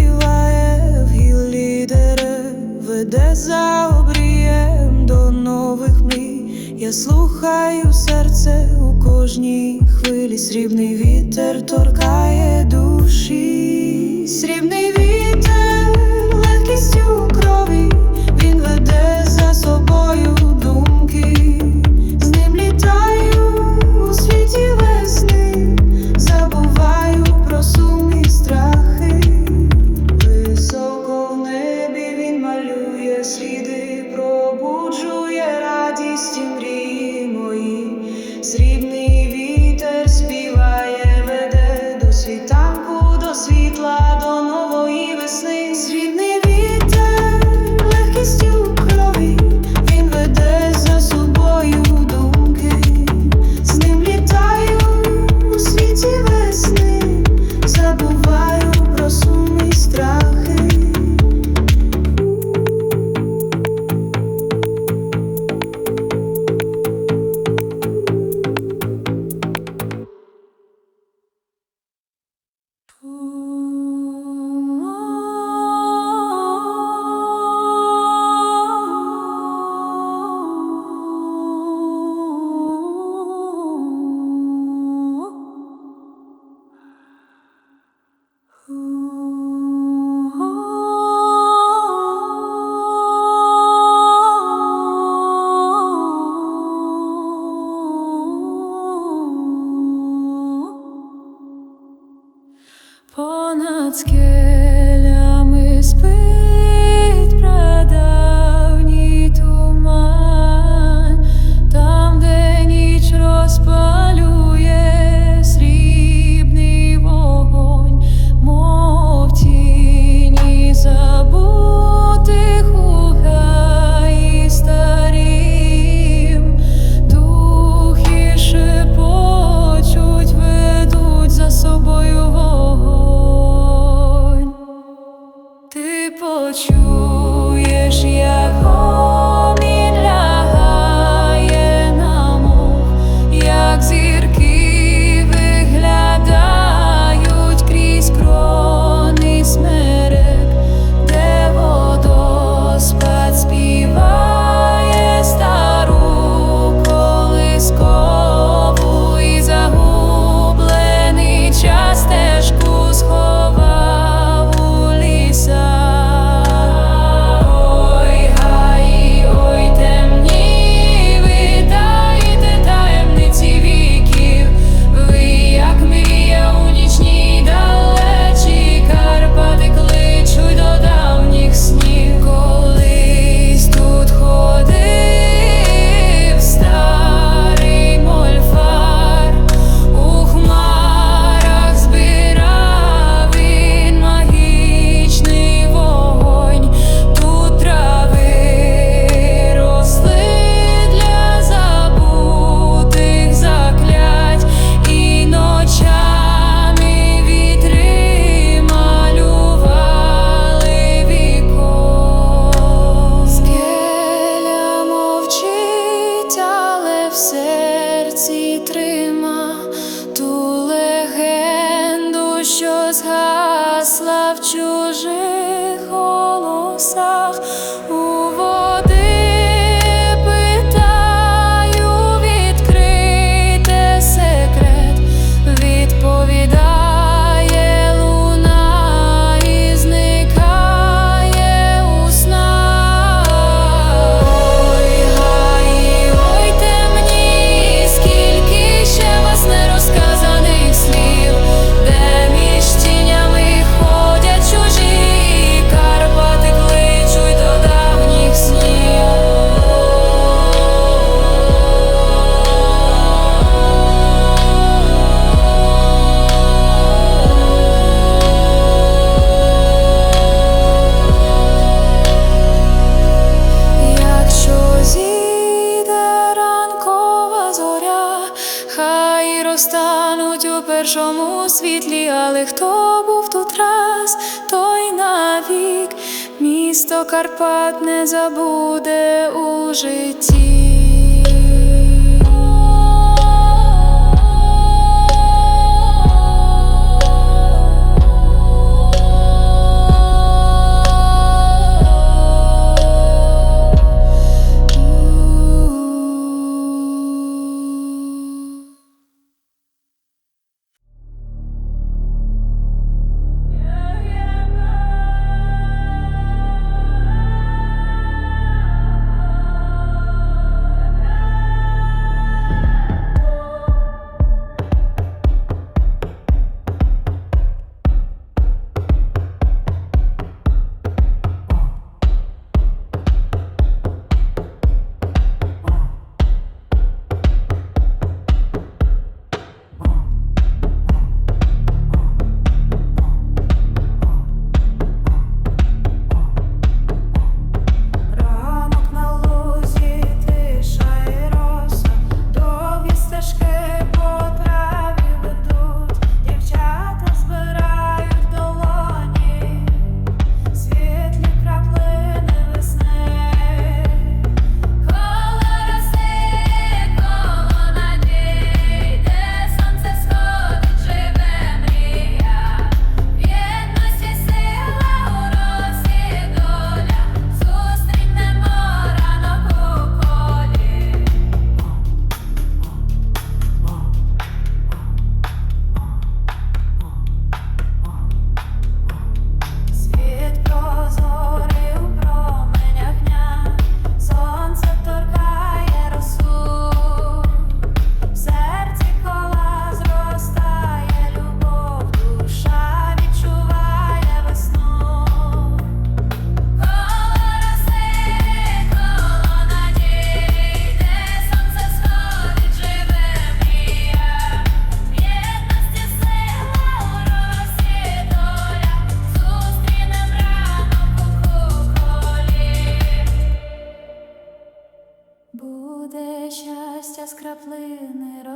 співає в гіллі веде за обрієм до нових мрій. Я слухаю серце у кожній хвилі, срібний вітер торкає душі, срібний вітер. світлі, але хто був тут раз, той навік, місто Карпат не забуде у житті.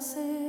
say